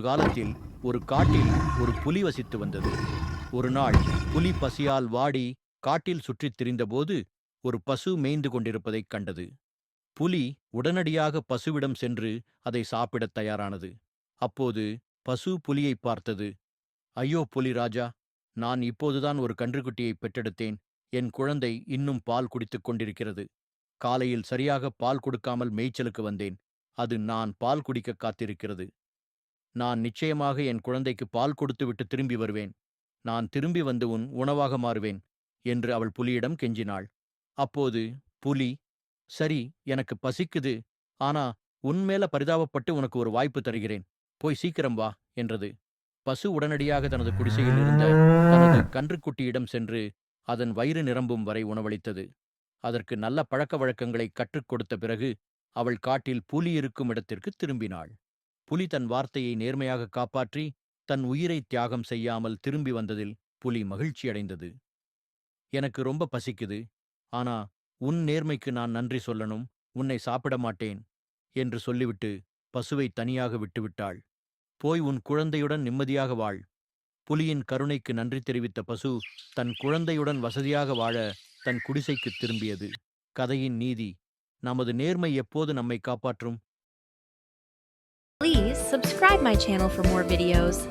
காலத்தில் ஒரு காட்டில் ஒரு புலி வசித்து வந்தது. ஒரு நாள் புலி பசியால் வாடி காட்டில் சுற்றித் திரிந்தபோது ஒரு பசு மேய்ந்து கொண்டிருப்பதைக் கண்டது. புலி உடனடியாக பசுவிடம் சென்று அதை சாப்பிடத் தயாரானது. அப்போது பசு புலியைப் பார்த்தது. ஐயோ புலி ராஜா நான் இப்போதுதான் ஒரு கன்றுக்குட்டியை பெற்றெடுத்தேன். என் குழந்தை இன்னும் பால் குடித்துக் கொண்டிருக்கிறது. காலையில் சரியாக பால் கொடுக்காமல் மேய்ச்சலுக்கு வந்தேன். அது நான் பால் குடிக்க காத்திருக்கிறது. நான் நிச்சயமாக என் குழந்தைக்கு பால் கொடுத்துவிட்டு திரும்பி வருவேன். நான் திரும்பி வந்து உன் உணவாக மாறுவேன் என்று அவள் புலியிடம் கெஞ்சினாள். அப்போது புலி சரி எனக்கு பசிக்குது. ஆனா உன்மேல பரிதாபப்பட்டு உனக்கு ஒரு வாய்ப்பு தருகிறேன். போய் சீக்கிரம் வா என்றது. பசு உடனடியாக தனது குடிசையில் இருந்த தனது கன்றுக்குட்டியிடம் சென்று அதன் வயிறு நிரம்பும் வரை உணவளித்தது. அதற்கு நல்ல பழக்க வழக்கங்களை கற்றுக் கொடுத்த பிறகு அவள் காட்டில் புலி இருக்கும் இடத்திற்கு திரும்பினாள். புலி தன் வார்த்தையை நேர்மையாக காப்பாற்றி தன் உயிரை தியாகம் செய்யாமல் திரும்பி வந்ததில் புலி மகிழ்ச்சியடைந்தது எனக்கு ரொம்ப பசிக்குது. ஆனா உன் நேர்மைக்கு நான் நன்றி சொல்லணும் உன்னை சாப்பிட மாட்டேன் என்று சொல்லிவிட்டு பசுவை தனியாக விட்டுவிட்டாள். போய் உன் குழந்தையுடன் நிம்மதியாக வாழ். புலியின் கருணைக்கு நன்றி தெரிவித்த பசு தன் குழந்தையுடன் வசதியாக வாழ தன் குடிசைக்குத் திரும்பியது. கதையின் நீதி நமது நேர்மை எப்போது நம்மை காப்பாற்றும்? Please subscribe my channel for more videos.